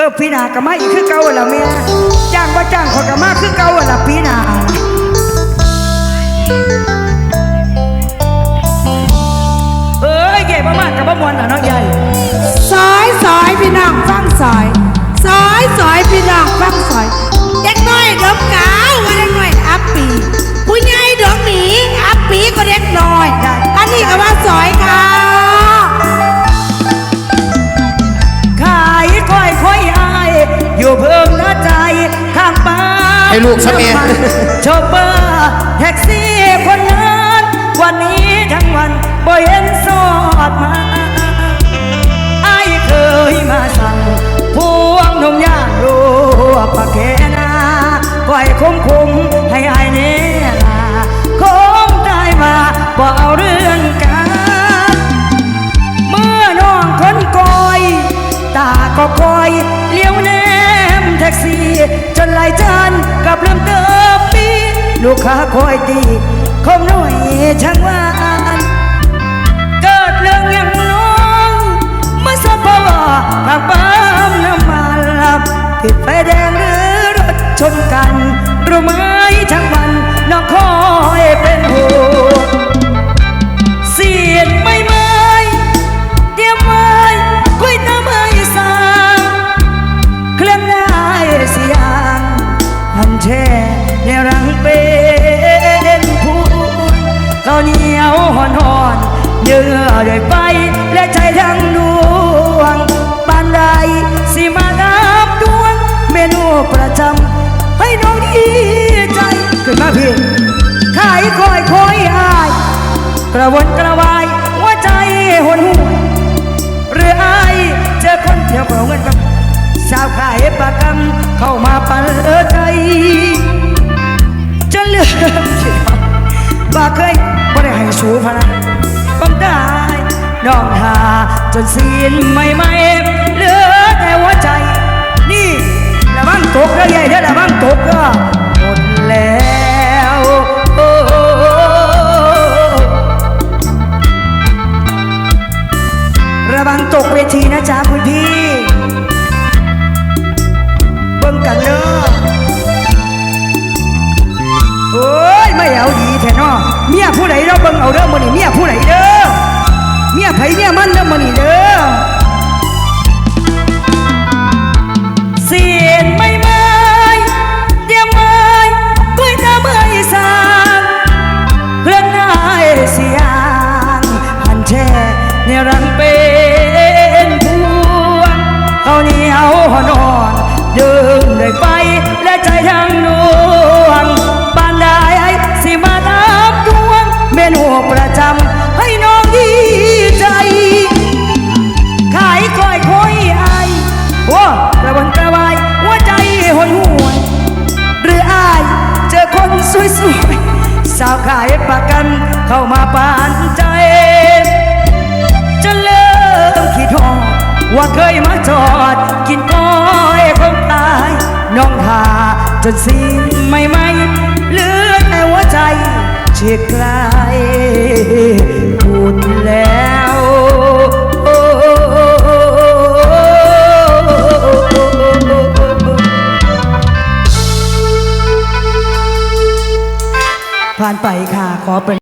ออพี่นาก็มาอีกคือเก่าละเมียจ้างว่าจ้างคนก็มาคือเก่าละพี่นาเอ้ยใหญ่มากๆกับบ่มวนอะน้องใหญ่สายสายพี่น้อง ให้ลูกซะเมียโชเฟอร์แท็กซี่คนนั้นวันนี้ทั้งวันบ่เห็นสอดมาไอายเคยมาสั่งพวงนมย่างรูปปากแกนาปล่อยคุ้มคุ้มๆให้อายเนี่ยลาคงใจมาบ่เอาเรื่องกันเมื่อน้องคนกอย ตาก็คอยเลี้ยวแนม แท็กซี่ จนไหลายจานกับเริ่มเติมปีลูกค้าคอยตีคมหน่อยช่างว่า ๆเยื่อด้วยไฟและใจทั้งดวงปานใดสิมานับดวงเมนูประจำให้น้องดีใจขึ้นมาพี่ขายคอยคอยอาย กระวนกระวายหัวใจหนหูหรืออายเจอคนเที่ยวเปล่าเงินกับสาวขายปากกำเข้ามาปันเออใจจนเลือคิดว่าบ่เคยบ่ได้ให้สูพนัน ได้น้องหาจนสิ้นไม่ไม่เหลือแต่หัวใจ นี่ระวังตกเด้อใหญ่เด้อระวังตกก็หมดแล้วโอ้ระวังตกเวทีนะจ๊ะคุณพี่เบิ่งกันเด้อโอ้ยไม่เอาดีแท้เนาะเมียผู้ใดเราเบิ่งเอาเด้อมื้อนี้เมียผู้ใดเด้อ ในรังเป็นพวงเขาเหนียวหอนอ่อนดื่มด้วยไฟและใจทั้งดวงบานได้สิมาตามดวงเมนูประจำให้น้องดีใจ ขายก้อยคอยไอายโอ้กระวนกระวายหัวใจหนหวนหรืออายเจอคนสวยๆสาวขายประกันเข้ามาปานใจ มาจอด กินก้อยของตาย น้องทาจนสิ้นไม่ไม่เหลือแต่หัวใจเชียกลายพูดแล้วผ่านไปค่ะขอเป็น